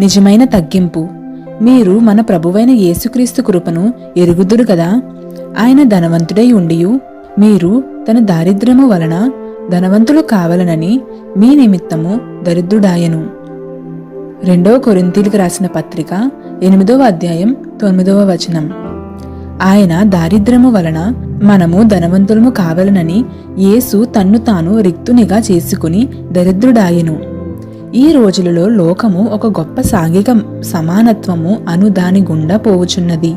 నిజమైన తగ్గింపు. మీరు మన ప్రభువైన యేసుక్రీస్తు కృపను ఎరుగుదురు కదా? ఆయన ధనవంతుడై ఉండియు. మీరు తన దారిద్ర్యము వలన ధనవంతులు కావలనని మీ నిమిత్తము దరిద్రుడాయను. రెండవ కొరింతీలకు రాసిన పత్రిక ఎనిమిదవ అధ్యాయం తొమ్మిదవ వచనం. ఆయన దారిద్ర్యము వలన మనము ధనవంతులము కావలనని యేసు తన్ను తాను రిక్తునిగా చేసుకుని దరిద్రుడాయెను. ఈ రోజులలో లోకము ఒక గొప్ప సాంఘిక సమానత్వము అను దాని గుండా పోవుచున్నది.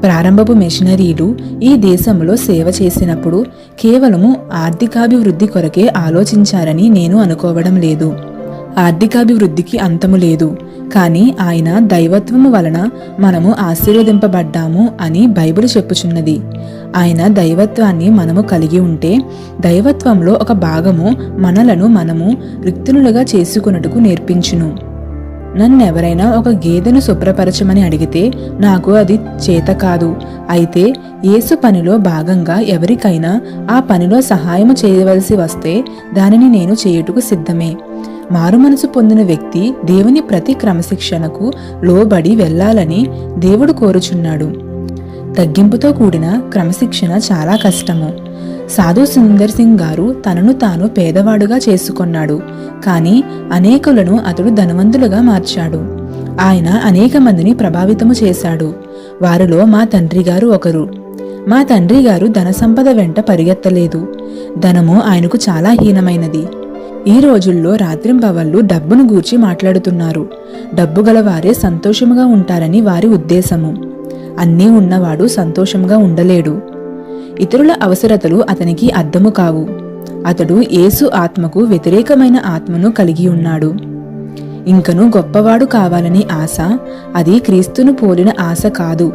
ప్రారంభపు మిషనరీలు ఈ దేశంలో సేవ చేసినప్పుడు కేవలము ఆర్థికాభివృద్ధి కొరకే ఆలోచించారని నేను అనుకోవడం లేదు. ఆర్థికాభివృద్ధికి అంతము లేదు. కానీ ఆయన దైవత్వము వలన మనము ఆశీర్వదింపబడ్డాము అని బైబిల్ చెప్పుచున్నది. ఆయన దైవత్వాన్ని మనము కలిగి ఉంటే దైవత్వంలో ఒక భాగము మనలను మనము రిక్తునులుగా చేసుకున్నట్టుకు నేర్పించును. నన్నెవరైనా ఒక గేదెను శుభ్రపరచమని అడిగితే నాకు అది చేత కాదు. అయితే యేసు పనిలో భాగంగా ఎవరికైనా ఆ పనిలో సహాయం చేయవలసి వస్తే దానిని నేను చేయుటకు సిద్ధమే. మారుమనసు పొందిన వ్యక్తి దేవుని ప్రతి క్రమశిక్షణకు లోబడి వెళ్ళాలని దేవుడు కోరుచున్నాడు. తగ్గింపుతో కూడిన క్రమశిక్షణ చాలా కష్టము. సాధు సుందర్ సింగ్ గారు తనను తాను పేదవాడుగా చేసుకున్నాడు. కానీ అనేకులను అతడు ధనవంతులుగా మార్చాడు. ఆయన అనేక మందిని ప్రభావితము చేశాడు. వారిలో మా తండ్రి గారు ఒకరు. మా తండ్రి గారు ధన సంపద వెంట పరిగెత్తలేదు. ధనము ఆయనకు చాలా హీనమైనది. ఈ రోజుల్లో రాత్రింబవళ్ళు డబ్బును గూర్చి మాట్లాడుతున్నారు. డబ్బు గలవారే సంతోషముగా ఉంటారని వారి ఉద్దేశము. అన్నీ ఉన్నవాడు సంతోషంగా ఉండలేడు. ఇతరుల అవసరతలు అతనికి అర్థము కావు. అతడు యేసు ఆత్మకు వ్యతిరేకమైన ఆత్మను కలిగి ఉన్నాడు. ఇంకను గొప్పవాడు కావాలనే ఆశ అది క్రీస్తును పోలిన ఆశ కాదు.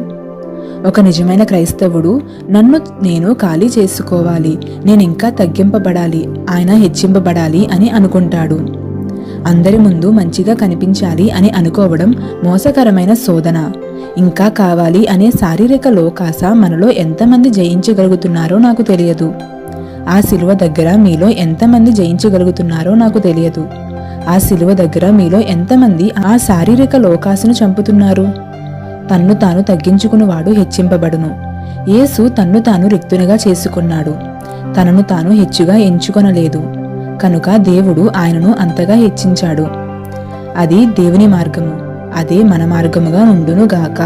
ఒక నిజమైన క్రైస్తవుడు నన్ను నేను ఖాళీ చేసుకోవాలి నేను ఇంకా తగ్గింపబడాలి ఆయన హెచ్చింపబడాలి అని అనుకుంటాడు. అందరి ముందు మంచిగా కనిపించాలి అని అనుకోవడం మోసకరమైన శోధన. ఇంకా కావాలి అనే శారీరక లోకాస మనలో ఎంతమంది జయించగలుగుతున్నారో నాకు తెలియదు. ఆ శిలువ దగ్గర మీలో ఎంతమంది జయించగలుగుతున్నారో నాకు తెలియదు. ఆ శిలువ దగ్గర మీలో ఎంతమంది ఆ శారీరక లోకాసును చంపుతున్నారు? తన్ను తాను తగ్గించుకునివాడు హెచ్చింపబడును. యేసు తన్ను తాను రిక్తునిగా చేసుకున్నాడు. తనను తాను హెచ్చుగా ఎంచుకొనలేదు. కనుక దేవుడు ఆయనను అంతగా హెచ్చించాడు. అది దేవుని మార్గము. అదే మన మార్గముగా ఉండునుగాక.